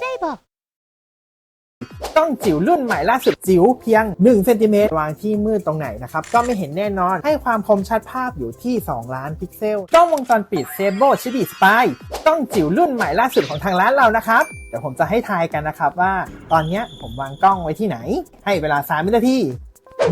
Saber กล้องจิ๋วรุ่นใหม่ล่าสุดจิ๋วเพียง1เซนติเมตรวางที่มืดตรงไหนนะครับ ก็ไม่เห็นแน่นอนให้ความคมชัดภาพอยู่ที่ 2 ล้านพิกเซลกล้องวงจรปิดเซโบชิบิสปายกล้องจิ๋วรุ่นใหม่ล่าสุดของทางร้านเรานะครับเดี๋ยวผมจะให้ทายกันนะครับว่า ตอนนี้ผมวางกล้องไว้ที่ไหน ให้เวลา 3 วินาที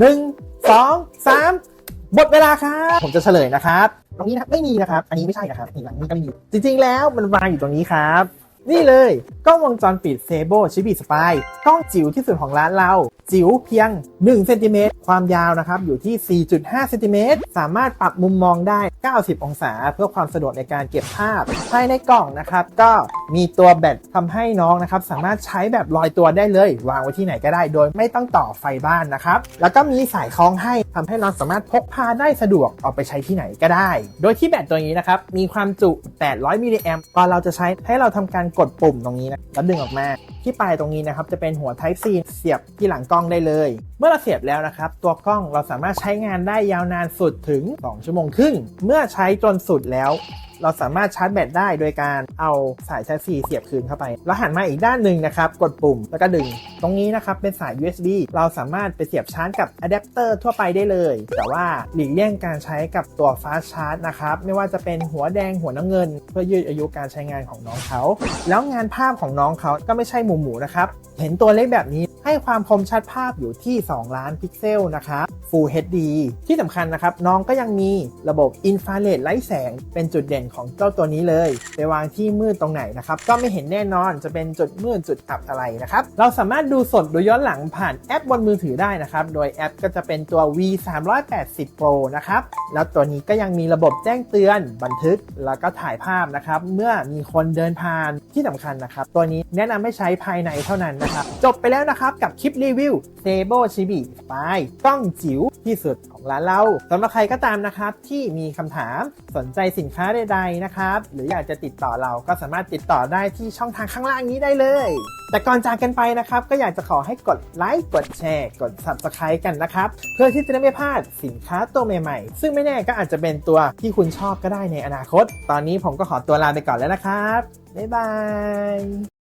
1 2 3หมดเวลาครับผมจะเฉลยนะครับ ตรงนี้นะไม่มีนะครับ อันนี้ไม่ใช่นะครับนี่อันนี้ก็ไม่มีจริง ๆ แล้วมันวางอยู่ตรงนี้ครับ นี่เลย กล้องวงจรปิดเซโบชิบิสปายกล้องจิ๋วที่สุดของร้านเรา จิ๋วเพียง1เซนติเมตรความยาวนะครับอยู่ที่ 4.5เซนติเมตรสามารถปรับมุมมองได้ 90 องศา เพื่อความสะดวกในการเก็บภาพ ภายในกล่องนะครับ ก็มีตัวแบตทำให้น้องนะครับ สามารถใช้แบบลอยตัวได้เลย วางไว้ที่ไหนก็ได้ โดยไม่ต้องต่อไฟบ้านนะครับ แล้วก็มีสายคล้องให้ทำให้น้องสามารถพกพาได้สะดวกเอาไปใช้ที่ไหนก็ได้ โดยที่แบตตัวนี้นะครับมีความจุ 800มิลลิแอมป์ตอนเราจะใช้ให้เราทำการกดปุ่มตรงนี้นะแล้วดึงออกมาที่ปลายตรงนี้นะครับจะเป็นหัว Type C เสียบที่หลังกล้องได้เลย เมื่อเราเสียบแล้วนะครับตัวกล้องเราสามารถใช้งานได้ยาวนานสุดถึง 2 ชั่วโมงครึ่ง เมื่อใช้จนสุดแล้ว เราสามารถชาร์จแบตได้โดยการเอาสาย Type C เสียบคืนเข้าไป แล้วหันมาอีกด้านหนึ่งนะครับ กดปุ่มแล้วก็ดึง ตรงนี้นะครับเป็นสาย USB เราสามารถไปเสียบชาร์จกับอะแดปเตอร์ทั่วไปได้เลย แต่ว่าหลีกเลี่ยงการใช้กับตัว Fast Charge นะครับ ไม่ว่าจะเป็นหัวแดงหัวน้ำเงิน เพื่อยืดอายุการใช้งานของน้องเขา แล้วงานภาพของน้องเขาก็ไม่ใช่หมูหมูนะครับ เห็นตัวเล็กแบบนี้ให้ความคมชัดภาพอยู่ที่ 2 ล้านพิกเซลนะครับ Full HD ที่สำคัญนะครับ น้องก็ยังมีระบบอินฟราเรดไร้แสง เป็นจุดเด่นของเจ้าตัวนี้เลย ไปวางที่มืดตรงไหนนะครับ ก็ไม่เห็นแน่นอนจะเป็นจุดมืดจุดอับอะไรนะครับ เราสามารถดูสดโดยย้อนหลังผ่านแอปบนมือถือได้นะครับ โดยแอปก็จะเป็นตัว V 3 8 0 Pro นะครับ แล้วตัวนี้ก็ยังมีระบบแจ้งเตือน บันทึก แล้วก็ถ่ายภาพนะครับ เมื่อมีคนเดินผ่านที่สำคัญนะครับ ตัวนี้แนะนำให้ใช้ภายในเท่านั้นนะครับ จบไปแล้วนะครับกับคลิปรีวิว Sebo Chibi ไปกล้องจิ๋ววที่สุดของร้านเราสำหรับใครก็ตามนะครับที่มีคำถามสนใจสินค้าใดๆนะครับหรืออยากจะติดต่อเราก็สามารถติดต่อได้ที่ช่องทางข้างล่างนี้ได้เลย แต่ก่อนจากกันไปนะครับก็อยากจะขอให้กดไลค์กดแชร์ กด Subscribe กันนะครับ เพื่อที่จะได้ไม่พลาดสินค้าตัวใหม่ๆ ซึ่งไม่แน่ก็อาจจะเป็นตัวที่คุณชอบก็ได้ในอนาคต ตอนนี้ผมก็ขอตัวลาไปก่อนแล้วนะครับบ๊ายบาย